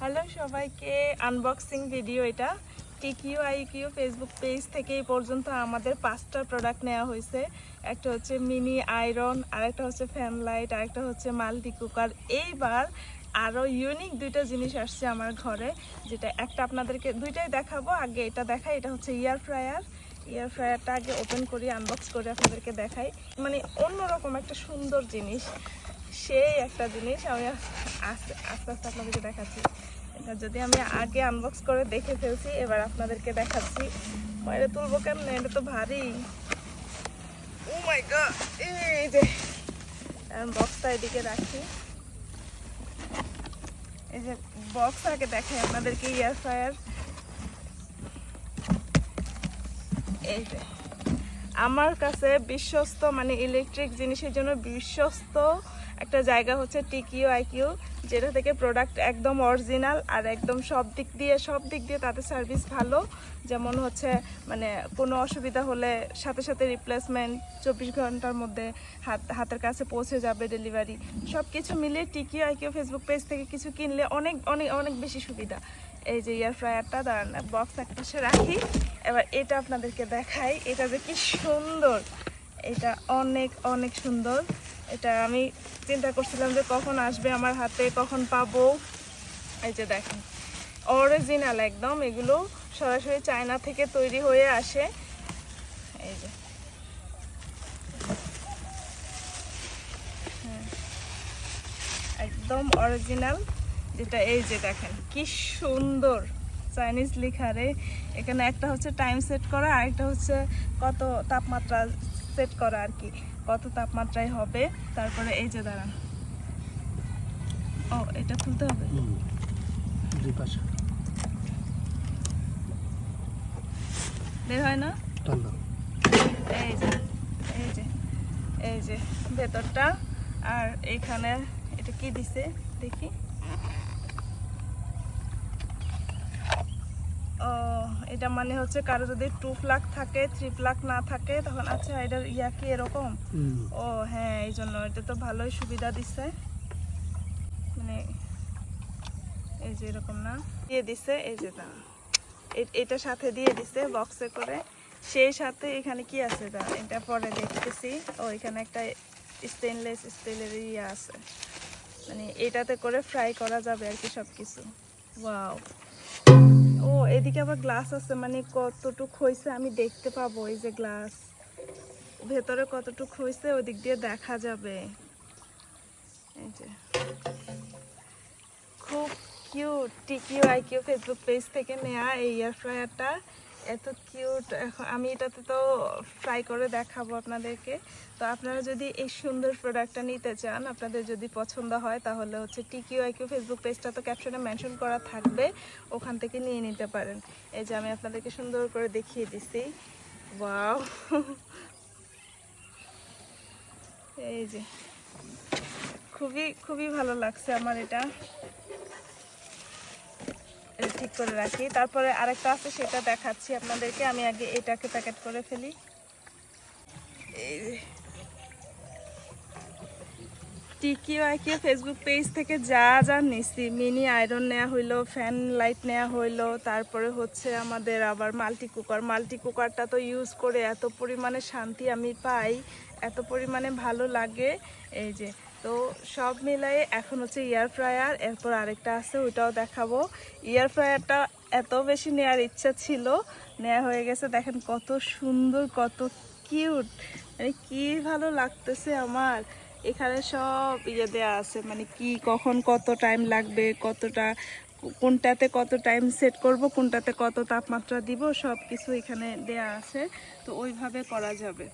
Hello সবাইকে unboxing video এটা। TQ IQ Facebook page থেকে এই পর্যন্ত আমাদের পাঁচটা প্রোডাক্ট নেওয়া হয়েছে। একটা হচ্ছে মিনি আয়রন আরেকটা হচ্ছে ফ্যান লাইট আরেকটা হচ্ছে মাল্টি কুকার এইবার আরও ইউনিক দুইটা জিনিস আসছে আমার ঘরে, যেটা একটা আপনাদেরকে দুইটাই দেখাবো। আগে এটা দেখাই, এটা হচ্ছে ইয়ার ফ্রায়ার এয়ার ফ্রায়ারটা আগে ওপেন করি আনবক্স করে আপনাদেরকে দেখাই। মানে অন্যরকম একটা সুন্দর জিনিস। সেই একটা জিনিস আমি আস্তে আস্তে আস্তে আপনাদেরকে দেখাচ্ছি। এটা যদি আমি আগে আনবক্স করে দেখে ফেলছি, এবার আপনাদেরকে দেখাচ্ছি। বাইরে তুলবো কেমন? এটা তো ভারী। এদিকে এই যে বক্স আগে দেখাই আপনাদেরকে এই যে, আমার কাছে বিশ্বস্ত মানে ইলেকট্রিক জিনিসের জন্য বিশ্বস্ত একটা জায়গা হচ্ছে টিকিউ আইকিউ, যেটা থেকে প্রোডাক্ট একদম অরিজিনাল আর একদম সব দিক দিয়ে, সব দিক দিয়ে তাদের সার্ভিস ভালো। যেমন হচ্ছে মানে কোনো অসুবিধা হলে সাথে সাথে রিপ্লেসমেন্ট চব্বিশ ঘণ্টার মধ্যে হাত, হাতের কাছে পৌঁছে যাবে ডেলিভারি সব কিছু মিলিয়ে টিকিউ আইকিউ ফেসবুক পেজ থেকে কিছু কিনলে অনেক অনেক অনেক বেশি সুবিধা। এই যে এয়ার ফ্রায়ারটা দাঁড়ান বক্স এক পাশে রাখি। এবার এটা আপনাদেরকে দেখাই। এটা যে কি সুন্দর! এটা অনেক অনেক সুন্দর। এটা আমি চিন্তা করছিলাম যে কখন আসবে আমার হাতে, কখন পাবো। এই যে দেখেন অরিজিনাল একদম, এগুলো সরাসরি চায়না থেকে তৈরি হয়ে আসে। এই যে। হ্যাঁ। একদম অরিজিনাল যেটা এই যে দেখেন, কি সুন্দর চাইনিজ লিখারে এখানে একটা হচ্ছে টাইম সেট করা আর একটা হচ্ছে কত তাপমাত্রা সেট করা আর কি। কত তাপমাত্রায় হবে? তারপরে এই যে দাঁড়ান। ও এটা খুলতে হবে? দুই পাশে। বের হয় না? এই যে এই যে এই যে ভেতরটা। আর এখানে এটা কি দিছে? দেখি। এটা মানে হচ্ছে কারও যদি টু প্লাক থাকে থ্রি প্লাক না থাকে তখন আচ্ছা এটার ইয়া কি এরকম? ও হ্যাঁ এই জন্য এটা তো ভালোই সুবিধা দিছে। মানে এই যে এরকম না দিয়ে দিছে এই যে না এটা সাথে দিয়ে দিছে বক্সে করে। সেই সাথে এখানে কি আছে দা এটা পরে দেখতেছি। ও এখানে একটা স্টেনলেস স্টিলের ইয়ে আছে। মানে এটাতে করে ফ্রাই করা যাবে আর কি সব কিছু ওয়াও ও, এদিকে আবার গ্লাস আছে মানে কতটুক হয়েছে আমি দেখতে পাবো, এই যে গ্লাস ভেতরে কতটুক হয়েছে ওদিক দিয়ে দেখা যাবে। এই যে। খুব কিউট টিকিউ আইকিউ ফেসবুক পেজ থেকে নেওয়া এই এয়ার ফ্রায়ারটা এত কিউট এখন আমি এটাতে তো ফ্রাই করে দেখাবো আপনাদেরকে। তো আপনারা যদি এই সুন্দর প্রোডাক্টটা নিতে চান, আপনাদের যদি পছন্দ হয়, তাহলে হচ্ছে টিকিউ আইকিউ ফেসবুক পেজটা তো ক্যাপশনে মেনশন করা থাকবে। ওখান থেকে নিয়ে নিতে পারেন। এই যে আমি আপনাদেরকে সুন্দর করে দেখিয়ে দিছি ওয়াও এই যে। খুবই খুবই ভালো লাগছে আমার এটা এটা। ঠিক করে রাখি। তারপরে আরেকটা আছে, সেটা দেখাচ্ছি আপনাদেরকে। আমি আগে এটাকে প্যাকেট করে ফেলি। এই যে। টিকিও ফেসবুক পেজ থেকে যা যা নিছি। মিনি আয়রন নেওয়া হইল ফ্যান লাইট নেওয়া হইল, তারপরে হচ্ছে আমাদের আবার মাল্টি কুকার মাল্টি কুকারটা তো ইউজ করে এত পরিমাণে শান্তি আমি পাই, এত পরিমাণে ভালো লাগে। এই যে তো সব মিলাই এখন হচ্ছে ইয়ার ফ্রায়ার এরপর আরেকটা আছে, ওইটাও দেখাবো। ইয়ার ফ্রায়ারটা এত বেশি নেওয়ার ইচ্ছা ছিল নেওয়া হয়ে গেছে। দেখেন কত সুন্দর, কত কিউট মানে কি ভালো লাগতেছে আমার। এখানে সব ইয়ে দেওয়া আছে মানে কি, কখন কত টাইম লাগবে, কতটা, কোনটাতে কত টাইম সেট করব, কোনটাতে কত তাপমাত্রা দিব সব কিছু এখানে দেয়া আছে। তো ওইভাবে করা যাবে।